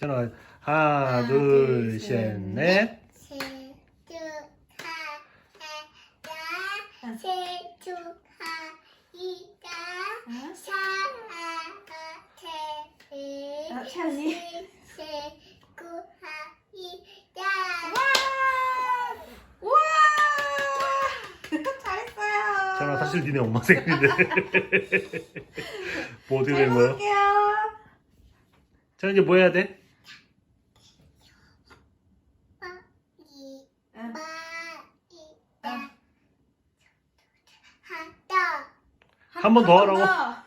전화 하나 둘 셋 넷. 아, 샤니. 와! 잘했어요. 전화 사실 니네 엄마 생일인데. 뭐 어떻게 된 거야? 할게요. 자 이제 뭐 해야 돼? 응. 한 번 더 하라고?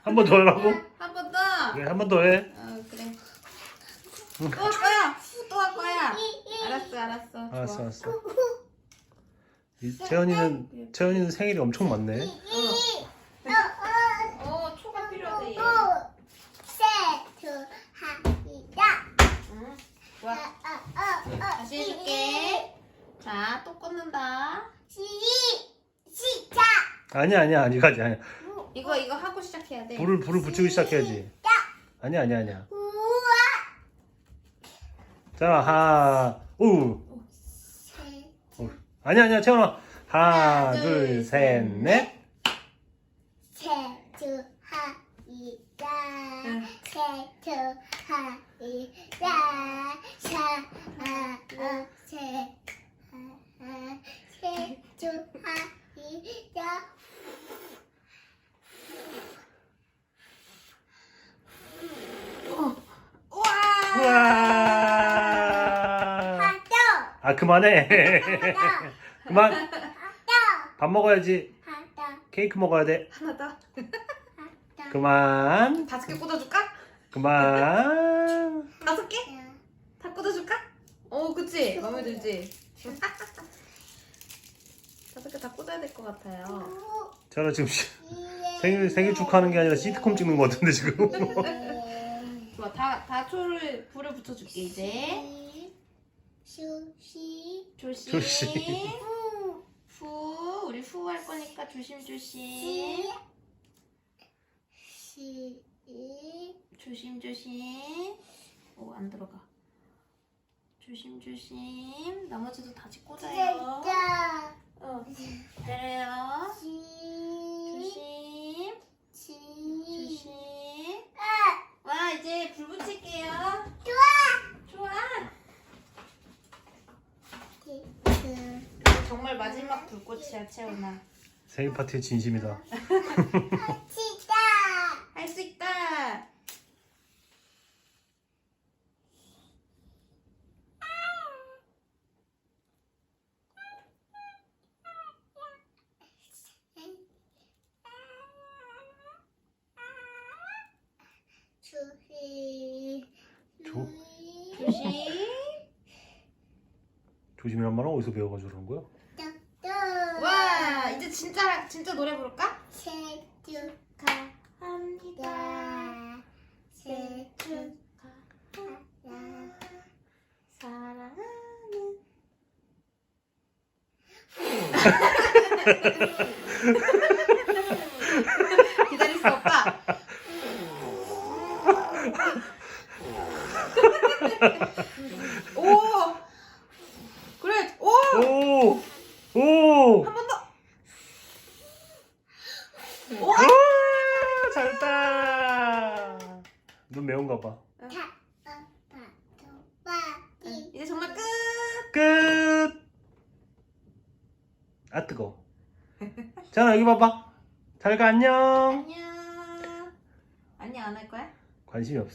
한 번 더 하라고? 한 번 더. 그래 한 번 더 해. 어 그래. 또 할 거야. 또 할 거야. 알았어 알았어. 알았어 좋아. 알았어. 이 채연이는 채연이는 생일이 엄청 많네. 어 초가 필요하대. 얘. 응. 좋아. 다시 해줄게. 자, 또 꽂는다. 아니야 아니야 아니야 아니야. 아니야. 이거 이거 하고 시작해야 돼. 불을 불을 붙이고 시작해야지. 아니야 아니야 아니야. 자 하나 오. 오. 아니야 아니야 채연아. 하나 둘 둘, 셋 셋, 넷. 응. 우와! 우와. 아 그만해. 그만. 밥 먹어야지. 케이크 먹어야 돼. 하나 더. 그만. 다섯 개 꽂아줄까? 그만. 다섯 개? 다 꽂아줄까? 어, 그치? 마음에 들지? 다섯 개 다 꽂아야 될 것 같아요. 저는 지금 시- 생일 생일 축하하는 게 아니라 시트콤 찍는 것 같은데 지금. 좋아, 다, 다 초를, 불을 붙여줄게, 이제. 수시 조심. 조심. 후, 우리 후 할 거니까 조심조심. 시 조심조심. 오, 안 들어가. 조심조심. 나머지도 다시 꽂아요. 자 어, 그래요. 시 조심. 시 조심. 아 와, 이제 불 붙일게요. 좋아 좋아. 그 정말 마지막 불꽃이야, 채원아. 생일 파티의 진심이다. 치다 할수 있다. 수시 조- 조심. 조심이란 말은 어디서 배워가지고 그런 거야? 진짜 진짜 노래 부를까? 생일 축하합니다. 생일 축하합니다. 사랑하는 기다릴 수 없다. 오, 그래, 오, 오! 오! 한 번 더. 오! 잘했다. 눈 매운가 봐. 이제 정말 끝. 끝. 아 뜨거. 자 여기 봐봐. 잘 가 안녕. 안녕. 안녕 안 할 거야? 관심이 없어.